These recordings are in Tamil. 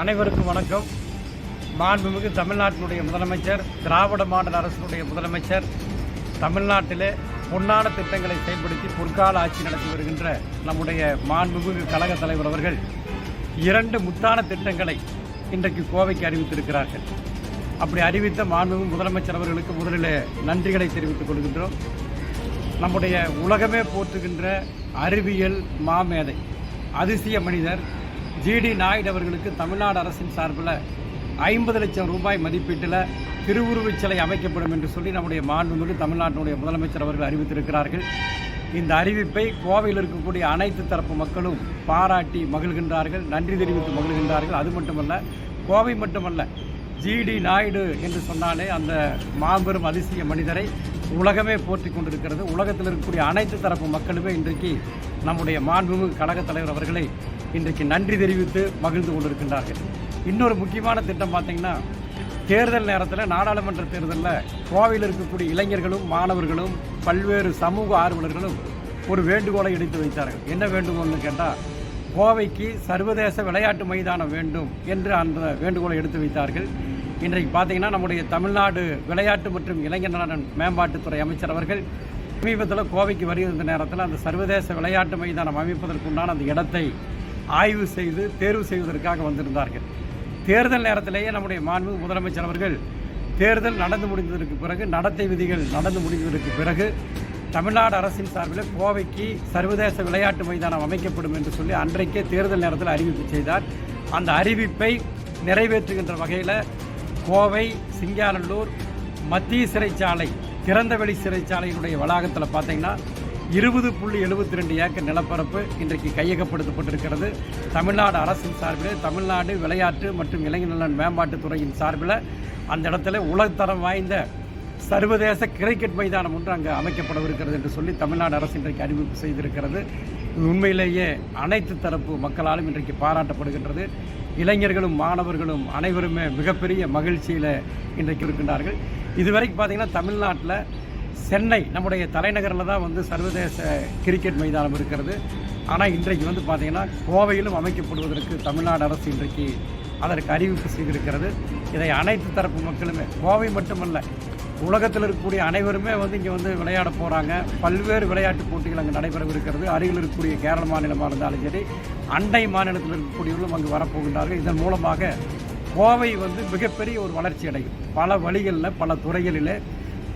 அனைவருக்கும் வணக்கம். மாண்புமிகு தமிழ்நாட்டினுடைய முதலமைச்சர் திராவிட மாடல் அரசினுடைய முதலமைச்சர் தமிழ்நாட்டிலே பொன்னான திட்டங்களை செயல்படுத்தி பொற்கால ஆட்சி நடத்தி வருகின்ற நம்முடைய மாண்புமிகு கழக தலைவர் அவர்கள் இரண்டு முத்தான திட்டங்களை இன்றைக்கு கோவைக்கு அறிவித்திருக்கிறார்கள். அப்படி அறிவித்த மாண்புமிகு முதலமைச்சர் அவர்களுக்கு முதலில் நன்றிகளை தெரிவித்துக் கொள்கின்றோம். நம்முடைய உலகமே போற்றுகின்ற அறிவியல் மாமேதை அதிசய மனிதர் ஜிடி நாயுடு அவர்களுக்கு தமிழ்நாடு அரசின் சார்பில் ஐம்பது லட்சம் ரூபாய் மதிப்பீட்டில் திருவுருவச் சிலை அமைக்கப்படும் என்று சொல்லி நம்முடைய மாண்புமிகு தமிழ்நாட்டினுடைய முதலமைச்சர் அவர்கள் அறிவித்திருக்கிறார்கள். இந்த அறிவிப்பை கோவையில் இருக்கக்கூடிய அனைத்து தரப்பு மக்களும் பாராட்டி மகிழ்கின்றார்கள் நன்றி தெரிவித்து மகிழ்கின்றார்கள். அது மட்டுமல்ல கோவை மட்டுமல்ல ஜிடி நாயுடு என்று சொன்னாலே அந்த மாபெரும் அதிசய மனிதரை உலகமே போற்றி கொண்டிருக்கிறது. உலகத்தில் இருக்கக்கூடிய அனைத்து தரப்பு மக்களுமே இன்றைக்கு நம்முடைய மாண்புமிகு கழகத் தலைவர் அவர்களை இன்றைக்கு நன்றி தெரிவித்து மகிழ்ந்து கொண்டிருக்கின்றார்கள். இன்னொரு முக்கியமான திட்டம் பார்த்தீங்கன்னா தேர்தல் நேரத்தில் நாடாளுமன்ற தேர்தலில் கோவையில் இருக்கக்கூடிய இளைஞர்களும் மாணவர்களும் பல்வேறு சமூக ஆர்வலர்களும் ஒரு வேண்டுகோளை எடுத்து வைத்தார்கள். என்ன வேண்டுகோள்னு கேட்டால் கோவைக்கு சர்வதேச விளையாட்டு மைதானம் வேண்டும் என்று அந்த வேண்டுகோளை எடுத்து வைத்தார்கள். இன்றைக்கு பார்த்தீங்கன்னா நம்முடைய தமிழ்நாடு விளையாட்டு மற்றும் இளைஞர் நலன் மேம்பாட்டுத்துறை அமைச்சர் அவர்கள் சமீபத்தில் கோவைக்கு வருகின்ற நேரத்தில் அந்த சர்வதேச விளையாட்டு மைதானம் அமைப்பதற்குண்டான அந்த இடத்தை ஆய்வு செய்து தேர்வு செய்வதற்காக வந்திருந்தார்கள். தேர்தல் நேரத்திலேயே நம்முடைய மாண்பு முதலமைச்சர் அவர்கள் தேர்தல் நடந்து முடிந்ததற்கு பிறகு நடத்தை விதிகள் நடந்து முடிந்ததற்கு பிறகு தமிழ்நாடு அரசின் சார்பில் கோவைக்கு சர்வதேச விளையாட்டு மைதானம் அமைக்கப்படும் என்று சொல்லி அன்றைக்கே தேர்தல் நேரத்தில் அறிவிப்பு செய்தார். அந்த அறிவிப்பை நிறைவேற்றுகின்ற வகையில் கோவை சிங்காநல்லூர் மத்திய சிறைச்சாலை திறந்தவெளி சிறைச்சாலையினுடைய வளாகத்தில் பார்த்தீங்கன்னா இருபது புள்ளி எழுபத்தி ரெண்டு ஏக்கர் நிலப்பரப்பு இன்றைக்கு கையகப்படுத்தப்பட்டிருக்கிறது. தமிழ்நாடு அரசின் சார்பில் தமிழ்நாடு விளையாட்டு மற்றும் இளைஞர் நலன் மேம்பாட்டுத்துறையின் சார்பில் அந்த இடத்துல உலகத்தரம் வாய்ந்த சர்வதேச கிரிக்கெட் மைதானம் ஒன்று அங்கே அமைக்கப்படவிருக்கிறது என்று சொல்லி தமிழ்நாடு அரசு இன்றைக்கு அறிவிப்பு செய்திருக்கிறது. உண்மையிலேயே அனைத்து தரப்பு மக்களாலும் இன்றைக்கு பாராட்டப்படுகின்றது. இளைஞர்களும் மாணவர்களும் அனைவருமே மிகப்பெரிய மகிழ்ச்சியில் இன்றைக்கு இருக்கின்றார்கள். இதுவரைக்கும் பார்த்தீங்கன்னா தமிழ்நாட்டில் சென்னை நம்முடைய தலைநகரில் தான் வந்து சர்வதேச கிரிக்கெட் மைதானம் இருக்கிறது. ஆனால் இன்றைக்கு வந்து பார்த்திங்கன்னா கோவையிலும் அமைக்கப்படுவதற்கு தமிழ்நாடு அரசு இன்றைக்கு அதற்கு அறிவிப்பு செய்திருக்கிறது. இதை அனைத்து தரப்பு மக்களுமே கோவை மட்டுமல்ல உலகத்தில் இருக்கக்கூடிய அனைவருமே வந்து இங்கே வந்து விளையாட போகிறாங்க பல்வேறு விளையாட்டு போட்டிகள் அங்கே நடைபெறவிருக்கிறது. அருகில் இருக்கக்கூடிய கேரள மாநிலமாக இருந்தாலும் சரி அண்டை மாநிலத்தில் இருக்கக்கூடியவர்களும் அங்கு வரப்போகின்றார்கள். இதன் மூலமாக கோவை வந்து மிகப்பெரிய ஒரு வளர்ச்சி அடையும். பல வழிகளில் பல துறைகளில்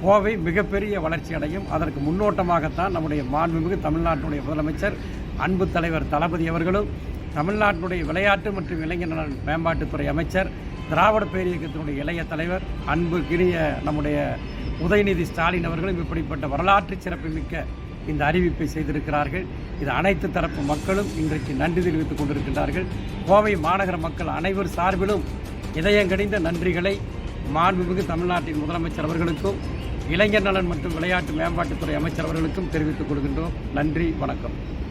கோவை மிகப்பெரிய வளர்ச்சி அடையும். அதற்கு முன்னோட்டமாகத்தான் நம்முடைய மாண்புமிகு தமிழ்நாட்டினுடைய முதலமைச்சர் அன்பு தலைவர் தளபதி அவர்களும் தமிழ்நாட்டினுடைய விளையாட்டு மற்றும் இளைஞர் நலன் மேம்பாட்டுத்துறை அமைச்சர் திராவிட பேரியக்கத்தினுடைய இளைய தலைவர் அன்பு கிரிய நம்முடைய உதயநிதி ஸ்டாலின் அவர்களும் இப்படிப்பட்ட வரலாற்று சிறப்புமிக்க இந்த அறிவிப்பை செய்திருக்கிறார்கள். இது அனைத்து தரப்பு மக்களும் இன்றைக்கு நன்றி தெரிவித்துக் கொண்டிருக்கின்றார்கள். கோவை மாநகர மக்கள் அனைவர் சார்பிலும் இதயங்கடிந்த நன்றிகளை மாண்புமிகு தமிழ்நாட்டின் முதலமைச்சர் அவர்களுக்கும் இளைஞர் நலன் மற்றும் விளையாட்டு மேம்பாட்டுத்துறை அமைச்சர் அவர்களுக்கும் தெரிவித்துக் கொள்கின்றோம். நன்றி வணக்கம்.